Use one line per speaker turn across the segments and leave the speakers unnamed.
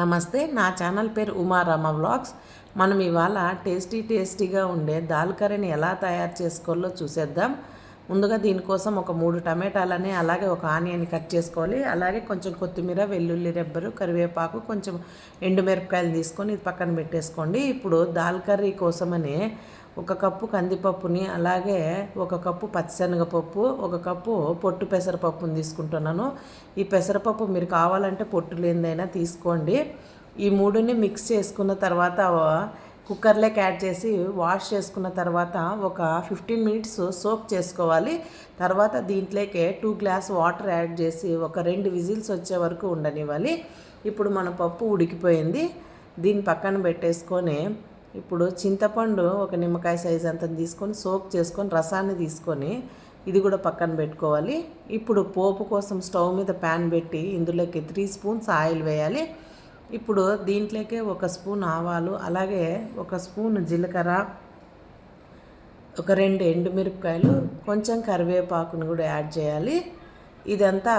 నమస్తే నా ఛానల్ పేరు ఉమారామ వ్లాగ్స్. మనం ఇవాళ టేస్టీ టేస్టీగా ఉండే దాల్ కర్రీని ఎలా తయారు చేసుకోవాలో చూసేద్దాం. ముందుగా దీనికోసం ఒక మూడు టమాటాలని అలాగే ఒక ఆనియన్ కట్ చేసుకోవాలి. అలాగే కొంచెం కొత్తిమీర వెల్లుల్లి రెబ్బరు కరివేపాకు కొంచెం ఎండుమిరపకాయలు తీసుకొని ఇది పక్కన పెట్టేసుకోండి. ఇప్పుడు దాల్ కర్రీ కోసమని ఒక కప్పు కందిపప్పుని అలాగే ఒక కప్పు పచ్చిశనగపప్పు ఒక కప్పు పొట్టు పెసరపప్పుని తీసుకుంటున్నాను. ఈ పెసరపప్పు మీరు కావాలంటే పొట్టు లేనిదైనా తీసుకోండి. ఈ మూడుని మిక్స్ చేసుకున్న తర్వాత కుక్కర్లోకి యాడ్ చేసి వాష్ చేసుకున్న తర్వాత ఒక ఫిఫ్టీన్ మినిట్స్ సోక్ చేసుకోవాలి. తర్వాత దీంట్లోకి టూ గ్లాస్ వాటర్ యాడ్ చేసి ఒక రెండు విజిల్స్ వచ్చే వరకు ఉండనివ్వాలి. ఇప్పుడు మన పప్పు ఉడికిపోయింది. దీని పక్కన పెట్టేసుకొని ఇప్పుడు చింతపండు ఒక నిమ్మకాయ సైజ్ అంత తీసుకొని సోక్ చేసుకొని రసాన్ని తీసుకొని ఇది కూడా పక్కన పెట్టుకోవాలి. ఇప్పుడు పోపు కోసం స్టవ్ మీద ప్యాన్ పెట్టి ఇందులోకి త్రీ స్పూన్స్ ఆయిల్ వేయాలి. ఇప్పుడు దీంట్లోకే ఒక స్పూన్ ఆవాలు అలాగే ఒక స్పూన్ జీలకర్ర ఒక రెండు ఎండుమిరపకాయలు కొంచెం కరివేపాకును కూడా యాడ్ చేయాలి. ఇదంతా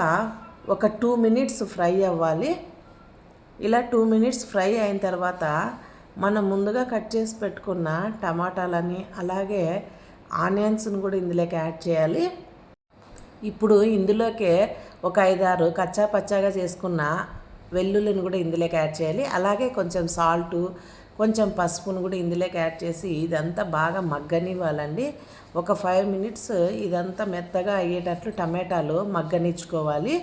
ఒక టూ మినిట్స్ ఫ్రై అవ్వాలి. ఇలా టూ మినిట్స్ ఫ్రై అయిన తర్వాత మనం ముందుగా కట్ చేసి పెట్టుకున్న టమాటాలని అలాగే ఆనియన్స్ని కూడా ఇందులోకి యాడ్ చేయాలి. ఇప్పుడు ఇందులోకే ఒక ఐదారు కచ్చా పచ్చాగా చేసుకున్న వెల్లుల్లిని కూడా ఇందులోకి యాడ్ చేయాలి. అలాగే కొంచెం సాల్టు కొంచెం పసుపును కూడా ఇందులోకి యాడ్ చేసి ఇదంతా బాగా మగ్గనివ్వాలండి. ఒక ఫైవ్ మినిట్స్ ఇదంతా మెత్తగా అయ్యేటట్లు టమాటాలు మగ్గనిచ్చుకోవాలి.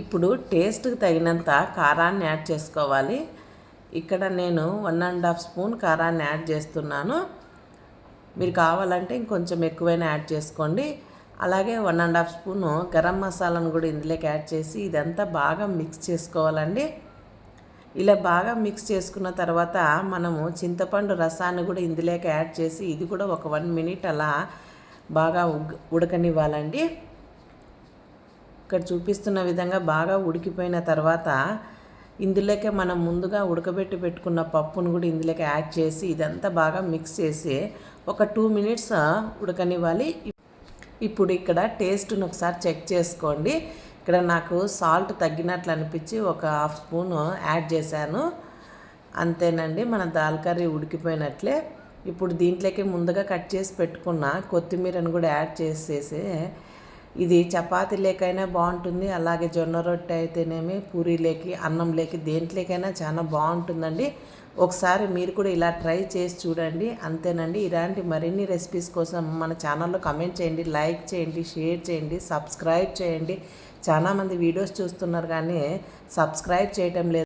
ఇప్పుడు టేస్ట్కి తగినంత కారాన్ని యాడ్ చేసుకోవాలి. ఇక్కడ నేను వన్ అండ్ హాఫ్ స్పూన్ కారాన్ని యాడ్ చేస్తున్నాను. మీరు కావాలంటే ఇంకొంచెం ఎక్కువైనా యాడ్ చేసుకోండి. అలాగే వన్ అండ్ హాఫ్ స్పూను గరం మసాలాను కూడా ఇందులోకి యాడ్ చేసి ఇదంతా బాగా మిక్స్ చేసుకోవాలండి. ఇలా బాగా మిక్స్ చేసుకున్న తర్వాత మనము చింతపండు రసాన్ని కూడా ఇందులోకి యాడ్ చేసి ఇది కూడా ఒక వన్ మినిట్ అలా బాగా ఉడకనివ్వాలండి. ఇక్కడ చూపిస్తున్న విధంగా బాగా ఉడికిపోయిన తర్వాత ఇందులోకే మనం ముందుగా ఉడకబెట్టి పెట్టుకున్న పప్పును కూడా ఇందులోకి యాడ్ చేసి ఇదంతా బాగా మిక్స్ చేసి ఒక టూ మినిట్స్ ఉడకనివ్వాలి. ఇప్పుడు ఇక్కడ టేస్ట్ను ఒకసారి చెక్ చేసుకోండి. ఇక్కడ నాకు సాల్ట్ తగ్గినట్లు అనిపించి ఒక హాఫ్ స్పూన్ యాడ్ చేశాను. అంతేనండి మన దాల్ కర్రీ ఉడికిపోయినట్లే. ఇప్పుడు దీంట్లోకి ముందుగా కట్ చేసి పెట్టుకున్న కొత్తిమీరను కూడా యాడ్ చేసేసి ఇది చపాతీ లేకైనా బాగుంటుంది అలాగే జొన్న రొట్టె అయితేనేమి పూరీలేకి అన్నంలేకి దేంట్లోకైనా చాలా బాగుంటుందండి. ఒకసారి మీరు కూడా ఇలా ట్రై చేసి చూడండి. అంతేనండి. ఇలాంటి మరిన్ని రెసిపీస్ కోసం మన ఛానల్లో కమెంట్ చేయండి లైక్ చేయండి షేర్ చేయండి సబ్స్క్రైబ్ చేయండి. చాలామంది వీడియోస్ చూస్తున్నారు కానీ సబ్స్క్రైబ్ చేయటం లేదు.